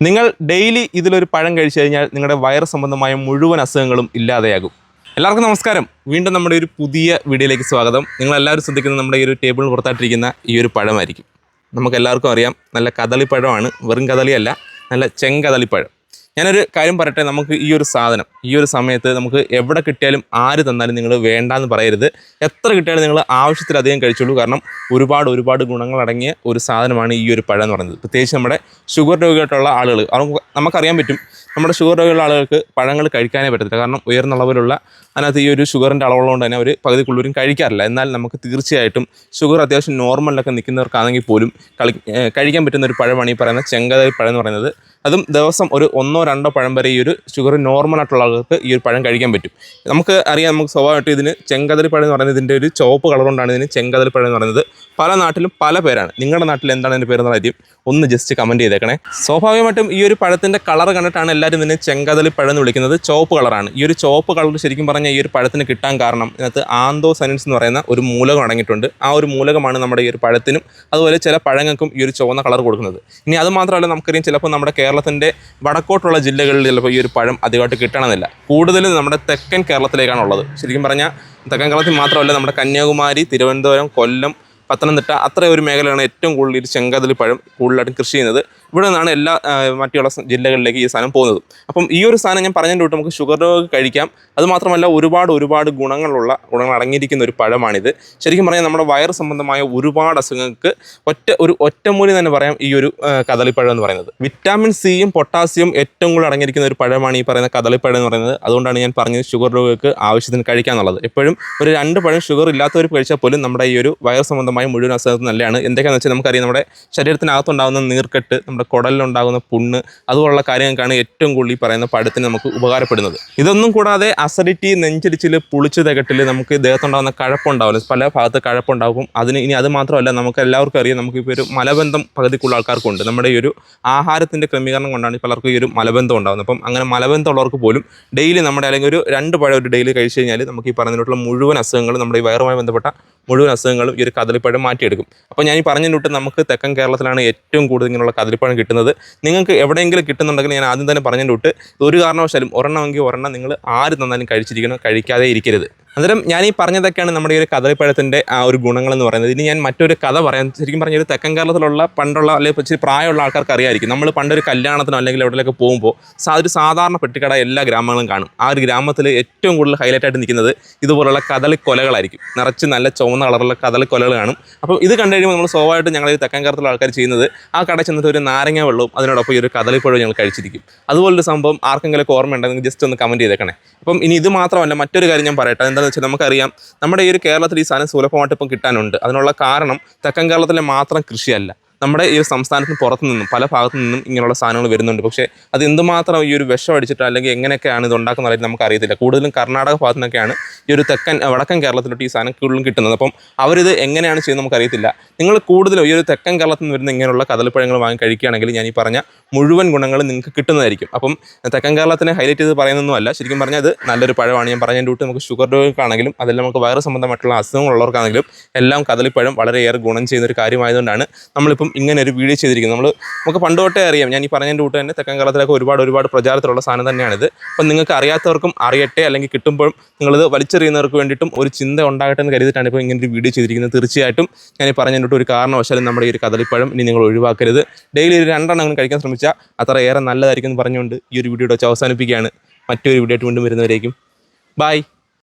നിങ്ങൾ ഡെയിലി ഇതിലൊരു പഴം കഴിച്ചു കഴിഞ്ഞാൽ നിങ്ങളുടെ വയറ് സംബന്ധമായ മുഴുവൻ അസുഖങ്ങളും ഇല്ലാതെയാകും. എല്ലാവർക്കും നമസ്കാരം. വീണ്ടും നമ്മുടെ ഒരു പുതിയ വീഡിയോയിലേക്ക് സ്വാഗതം. നിങ്ങൾ എല്ലാവരും ശ്രദ്ധിക്കുന്നത് നമ്മുടെ ഈ ഒരു ടേബിളിന് പുറത്തായിട്ടിരിക്കുന്ന ഈ ഒരു പഴമായിരിക്കും. നമുക്ക് എല്ലാവർക്കും അറിയാം നല്ല കദളിപ്പഴമാണ് വെറും കദളിയല്ല നല്ല ചെങ്കദളിപ്പഴം ഞാനൊരു കാര്യം പറയട്ടെ നമുക്ക് ഈ ഒരു സാധനം. ഈ ഒരു സമയത്ത് നമുക്ക് എവിടെ കിട്ടിയാലും ആര് തന്നാലും നിങ്ങൾ വേണ്ടാന്ന് പറയരുത്. എത്ര കിട്ടിയാലും നിങ്ങൾ ആവശ്യത്തിലധികം കഴിച്ചുള്ളൂ കാരണം ഒരുപാട് ഒരുപാട് ഗുണങ്ങളടങ്ങിയ ഒരു സാധനമാണ് ഈ ഒരു പഴം എന്ന് പറയുന്നത്. പ്രത്യേകിച്ച് നമ്മുടെ ഷുഗർ രോഗിയായിട്ടുള്ള ആളുകൾ നമുക്കറിയാൻ പറ്റും. നമ്മുടെ ഷുഗർ രോഗിയുള്ള ആളുകൾക്ക് പഴങ്ങൾ കഴിക്കാനേ പറ്റത്തില്ല. കാരണം ഉയർന്ന അളവിലുള്ള അതിനകത്ത് ഈ ഒരു ഷുഗറിന്റെ അളവുള്ളതുകൊണ്ട് തന്നെ അവർ പകുതി കുള്ളൂരും കഴിക്കാറില്ല. എന്നാൽ നമുക്ക് തീർച്ചയായിട്ടും ഷുഗർ അത്യാവശ്യം നോർമലിലൊക്കെ നിൽക്കുന്നവർക്കാണെങ്കിൽ പോലും കളി കഴിക്കാൻ പറ്റുന്ന ഒരു പഴമാണ് ഈ പറയുന്ന ചെങ്കതൽ പഴം എന്ന് പറയുന്നത്. അതും ദിവസം ഒരു ഒന്നോ രണ്ടോ പഴം വരെ ഈ ഒരു ഷുഗർ നോർമൽ ആയിട്ടുള്ള ആളുകൾക്ക് ഈ ഒരു പഴം കഴിക്കാൻ പറ്റും. നമുക്ക് അറിയാം നമുക്ക് സ്വാഭാവികമായിട്ട് ഇതിന് ചെങ്കതിരി പഴം എന്ന് പറയുന്നത് ഇതിന്റെ ഒരു ചുവപ്പ് കളർ കൊണ്ടാണ് ഇതിന് ചെങ്കതിരി പഴം എന്ന് പറയുന്നത്. പല നാട്ടിലും പല പേരാണ്. നിങ്ങളുടെ നാട്ടിൽ എന്താണ് അതിന്റെ പേര് എന്നുള്ള കാര്യം ഒന്ന് ജസ്റ്റ് കമന്റ് ചെയ്തേക്കണേ. സ്വാഭാവികമായിട്ടും ഈ ഒരു പഴത്തിന്റെ കളർ കണ്ടിട്ടാണ് എല്ലാവരും ഇതിനെ ചെങ്കതിരി പഴം എന്ന് വിളിക്കുന്നത്. ചുവപ്പ് കളറാണ് ഈ ഒരു ചുവപ്പ് കളർ ശരിക്കും പറഞ്ഞാൽ ഈ ഒരു പഴത്തിന് കിട്ടാൻ കാരണം ഇതിനകത്ത് ആന്തോ സനൻസ് എന്ന് പറയുന്ന ഒരു മൂലകം അടങ്ങിയിട്ടുണ്ട്. ആ ഒരു മൂലകമാണ് നമ്മുടെ ഈ ഒരു പഴത്തിനും അതുപോലെ ചില പഴങ്ങൾക്കും ഈ ഒരു ചുവന്ന കളർ കൊടുക്കുന്നത്. ഇനി അത് മാത്രമല്ല നമുക്കറിയാം ചിലപ്പോൾ നമ്മുടെ കേരളത്തിന്റെ വടക്കോട്ടുള്ള ജില്ലകളിൽ ചിലപ്പോൾ ഈ ഒരു പഴം അധികമായിട്ട് കിട്ടണമെന്നില്ല. കൂടുതലും നമ്മുടെ തെക്കൻ കേരളത്തിലേക്കാണ് ഉള്ളത് ശരിക്കും പറഞ്ഞാൽ തെക്കൻ കേരളത്തിൽ മാത്രമല്ല നമ്മുടെ കന്യാകുമാരി തിരുവനന്തപുരം കൊല്ലം പത്തനംതിട്ട അത്ര ഒരു മേഖലയാണ് ഏറ്റവും കൂടുതൽ ചെങ്കതിൽ പഴം കൂടുതലായിട്ടും കൃഷി ചെയ്യുന്നത്. ഇവിടെ നിന്നാണ് എല്ലാ മറ്റുള്ള ജില്ലകളിലേക്ക് ഈ സാധനം പോകുന്നത്. അപ്പം ഈ ഒരു സാധനം ഞാൻ പറഞ്ഞതിന്റെ തൊട്ട് നമുക്ക് ഷുഗർ രോഗം കഴിക്കാം. അതുമാത്രമല്ല ഒരുപാട് ഒരുപാട് ഗുണങ്ങളുള്ള ഗുണങ്ങൾ അടങ്ങിയിരിക്കുന്ന ഒരു പഴമാണിത്. ശരിക്കും പറഞ്ഞാൽ നമ്മുടെ വയറ് സംബന്ധമായ ഒരുപാട് അസുഖങ്ങൾക്ക് ഒറ്റ ഒരു ഒറ്റമൂലി തന്നെ പറയാം ഈ ഒരു കദളിപ്പഴം എന്ന് പറയുന്നത്. വിറ്റാമിൻ സിയും പൊട്ടാസ്യം ഏറ്റവും കൂടുതൽ അടങ്ങിയിരിക്കുന്ന ഒരു പഴമാണ് ഈ പറയുന്ന കദളിപ്പഴം എന്ന് പറയുന്നത്. അതുകൊണ്ടാണ് ഞാൻ പറഞ്ഞത് ഷുഗർ രോഗികൾക്ക് ആവശ്യത്തിന് കഴിക്കാന്നുള്ളത്. എപ്പോഴും ഒരു രണ്ട് പഴം ഷുഗർ ഇല്ലാത്തവർ കഴിച്ചാൽ പോലും നമ്മുടെ ഈ ഒരു വയർ സംബന്ധമായ മുഴുവൻ അസുഖത്തിന് നല്ലതാണ്. എന്തൊക്കെയാണെന്ന് വെച്ചാൽ നമുക്കറിയാം നമ്മുടെ ശരീരത്തിനകത്തുണ്ടാകുന്ന നീർക്കെട്ട് നമ്മുടെ കുടലിലുണ്ടാകുന്ന പുണ്ണ് അതുപോലുള്ള കാര്യങ്ങൾക്കാണ് ഏറ്റവും കൂടുതൽ ഈ പറയുന്ന പഴത്തിന് നമുക്ക് ഉപകാരപ്പെടുന്നത്. ഇതൊന്നും കൂടാതെ അസിഡിറ്റി നെഞ്ചരിച്ചിൽ പുളിച്ചു തികട്ടിൽ നമുക്ക് ദേഹത്തുണ്ടാകുന്ന കഴപ്പുണ്ടാവില്ല. പല ഭാഗത്ത് കഴപ്പുണ്ടാകും. അതിന് ഇനി അത് മാത്രമല്ല നമുക്ക് എല്ലാവർക്കും അറിയാം നമുക്കിപ്പോൾ ഒരു മലബന്ധം പകുതിക്കുള്ള ആൾക്കാർക്കുണ്ട്. നമ്മുടെ ഈ ഒരു ആഹാരത്തിന്റെ ക്രമീകരണം കൊണ്ടാണ് പലർക്കും ഈ ഒരു മലബന്ധം ഉണ്ടാകുന്നത്. അപ്പം അങ്ങനെ മലബന്ധം ഉള്ളവർക്ക് പോലും ഡെയിലി നമ്മുടെ അല്ലെങ്കിൽ ഒരു രണ്ട് പഴം ഒരു ഡെയിലി കഴിച്ചു കഴിഞ്ഞാൽ നമുക്ക് ഈ പറഞ്ഞിട്ടുള്ള മുഴുവൻ അസുഖങ്ങളും നമ്മുടെ ഈ വയറുമായി ബന്ധപ്പെട്ട മുഴുവൻ അസുഖങ്ങളും ഈ ഒരു കദളിപ്പഴം മാറ്റിയെടുക്കും. അപ്പോൾ ഞാൻ ഈ പറഞ്ഞതിനൊട്ട് നമുക്ക് തെക്കൻ കേരളത്തിലാണ് ഏറ്റവും കൂടുതൽ ഇങ്ങനെയുള്ള കദളിപ്പഴം കിട്ടുന്നത്. നിങ്ങൾക്ക് എവിടെയെങ്കിലും കിട്ടുന്നുണ്ടെങ്കിൽ ഞാൻ ആദ്യം തന്നെ പറഞ്ഞതിനൊട്ട് ഒരു കാരണവശാലും ഒരെണ്ണമെങ്കിൽ ഒരെണ്ണം നിങ്ങൾ ആര് തന്നാലും കഴിച്ചിരിക്കണം കഴിക്കാതെ ഇരിക്കരുത്. അന്നേരം ഞാൻ ഈ പറഞ്ഞതൊക്കെയാണ് നമ്മുടെ ഈ ഒരു കദളിപ്പഴത്തിന്റെ ആ ഒരു ഗുണങ്ങൾ എന്ന് പറയുന്നത്. ഇനി ഞാൻ മറ്റൊരു കഥ പറയാം. ശരിക്കും പറഞ്ഞ ഒരു തെക്കൻ കേരളത്തിലുള്ള പണ്ടുള്ള അല്ലെങ്കിൽ ഇച്ചിരി പ്രായമുള്ള ആൾക്കാർക്ക് അറിയായിരിക്കും. നമ്മൾ പണ്ടൊരു കല്യാണത്തിനോ അല്ലെങ്കിൽ എവിടെയൊക്കെ പോകുമ്പോൾ ഒരു സാധാരണ പെട്ടിക്കട എല്ലാ ഗ്രാമങ്ങളും കാണും. ആ ഒരു ഗ്രാമത്തിൽ ഏറ്റവും കൂടുതൽ ഹൈലൈറ്റ് ആയിട്ട് നിൽക്കുന്നത് ഇതുപോലുള്ള കദളി കൊലകളായിരിക്കും നിറച്ച് നല്ല ചുവന്ന കളറുള്ള കദളി കൊലകൾ കാണും. അപ്പോൾ ഇത് കണ്ടു കഴിയുമ്പോൾ നമ്മൾ സ്വാഭാവികമായിട്ട് ഞങ്ങൾ ഈ തെക്കൻ കേരളത്തിലുള്ള ആൾക്കാർ ചെയ്യുന്നത് ആ കട ചെന്നിട്ട് ഒരു നാരങ്ങ വെള്ളവും അതിനോടൊപ്പം ഈ ഒരു കദളിപ്പഴവും ഞങ്ങൾ കഴിച്ചിരിക്കും. അതുപോലൊരു സംഭവം ആർക്കെങ്കിലും ഓർമ്മ ഉണ്ടെങ്കിൽ ജസ്റ്റ് ഒന്ന് കമന്റ് ചെയ്തേക്കണേ. അപ്പം ഇനി ഇത് മാത്രമല്ല മറ്റൊരു കാര്യം ഞാൻ പറയട്ടെ. എന്താണെന്ന് വെച്ചാൽ നമുക്കറിയാം നമ്മുടെ ഈ ഒരു കേരളത്തിൽ ഈ സാധനം സുലഭമായിട്ട് ഇപ്പം കിട്ടാനുണ്ട്. അതിനുള്ള കാരണം തെക്കൻ കേരളത്തിലെ മാത്രം കൃഷിയല്ല. നമ്മുടെ ഈ ഒരു സംസ്ഥാനത്തിന് പുറത്തു നിന്നും പല ഭാഗത്തു നിന്നും ഇങ്ങനെയുള്ള സാധനങ്ങൾ വരുന്നുണ്ട്. പക്ഷേ അത് എന്തുമാത്രം ഈ ഒരു വിഷം അടിച്ചിട്ട് അല്ലെങ്കിൽ എങ്ങനെയൊക്കെയാണ് ഇത് ഉണ്ടാക്കുന്നത് നമുക്ക് അറിയത്തില്ല കൂടുതലും കർണാടക ഭാഗത്തു നിന്നൊക്കെയാണ് ഈ ഒരു തെക്കൻ വടക്കൻ കേരളത്തിലോട്ട് ഈ സാധനം കൂടുതലും കിട്ടുന്നത്. അപ്പം അവരിത് എങ്ങനെയാണ് ചെയ്യുന്നത് നമുക്കറിയത്തില്ല. നിങ്ങൾ കൂടുതലും ഈ ഒരു തെക്കൻ കേരളത്തിൽ നിന്ന് വരുന്ന ഇങ്ങനെയുള്ള കദളിപ്പഴങ്ങൾ വാങ്ങി കഴിക്കുകയാണെങ്കിൽ ഞാൻ ഈ പറഞ്ഞ മുഴുവൻ ഗുണങ്ങളും നിങ്ങൾക്ക് കിട്ടുന്നതായിരിക്കും. അപ്പം തെക്കൻ കേരളത്തിനെ ഹൈലൈറ്റ് ചെയ്ത് പറയുന്നൊന്നുമല്ല ശരിക്കും പറഞ്ഞാൽ അത് നല്ലൊരു പഴമാണ്. ഞാൻ പറഞ്ഞതിന്റെ കൂട്ട് നമുക്ക് ഷുഗർ രോഗികൾക്കാണെങ്കിലും അതെല്ലാം നമുക്ക് വയറ് സംബന്ധമായിട്ടുള്ള അസുഖങ്ങളുള്ളവർക്കാണെങ്കിലും എല്ലാം കദളിപ്പഴം വളരെയേറെ ഗുണം ചെയ്യുന്ന ഒരു കാര്യമായതുകൊണ്ടാണ് നമ്മളിപ്പം ഇങ്ങനെ ഒരു വീഡിയോ ചെയ്തിരിക്കുന്നത്. നമ്മൾ നമുക്ക് പണ്ട് തൊട്ടേ അറിയാം. ഞാൻ ഈ പറഞ്ഞതിന്റെ കൂട്ട് തന്നെ തെക്കൻ കേരളത്തിലൊക്കെ ഒരുപാട് ഒരുപാട് പ്രചാരത്തിലുള്ള സാധനം തന്നെയാണിത്. അപ്പം നിങ്ങൾക്ക് അറിയാത്തവർക്കും അറിയട്ടെ അല്ലെങ്കിൽ കിട്ടുമ്പോഴും നിങ്ങളിത് വലിച്ചെറിയുന്നവർക്ക് വേണ്ടിയിട്ടും ഒരു ചിന്ത ഉണ്ടാകട്ടെ എന്ന് കരുതിയിട്ടാണ് ഇപ്പോൾ ഇങ്ങനെ ഒരു വീഡിയോ ചെയ്തിരിക്കുന്നത്. തീർച്ചയായിട്ടും ഞാൻ ഈ പറഞ്ഞതിന്റെ ഒരു കാരണവശാലും നമ്മുടെ ഈ ഒരു കദളിപ്പഴം ഇനി നിങ്ങൾ ഒഴിവാക്കരുത്. ഡെയിലി ഒരു രണ്ടെണ്ണം കഴിക്കാൻ ശ്രമിച്ചാൽ അത്ര ഏറെ നല്ലതായിരിക്കും എന്ന് പറഞ്ഞുകൊണ്ട് ഈ ഒരു വീഡിയോ വെച്ച് അവസാനിപ്പിക്കുകയാണ്. മറ്റൊരു വീഡിയോ ആയിട്ട് വീണ്ടും വരുന്നവരേക്കും. ബായ്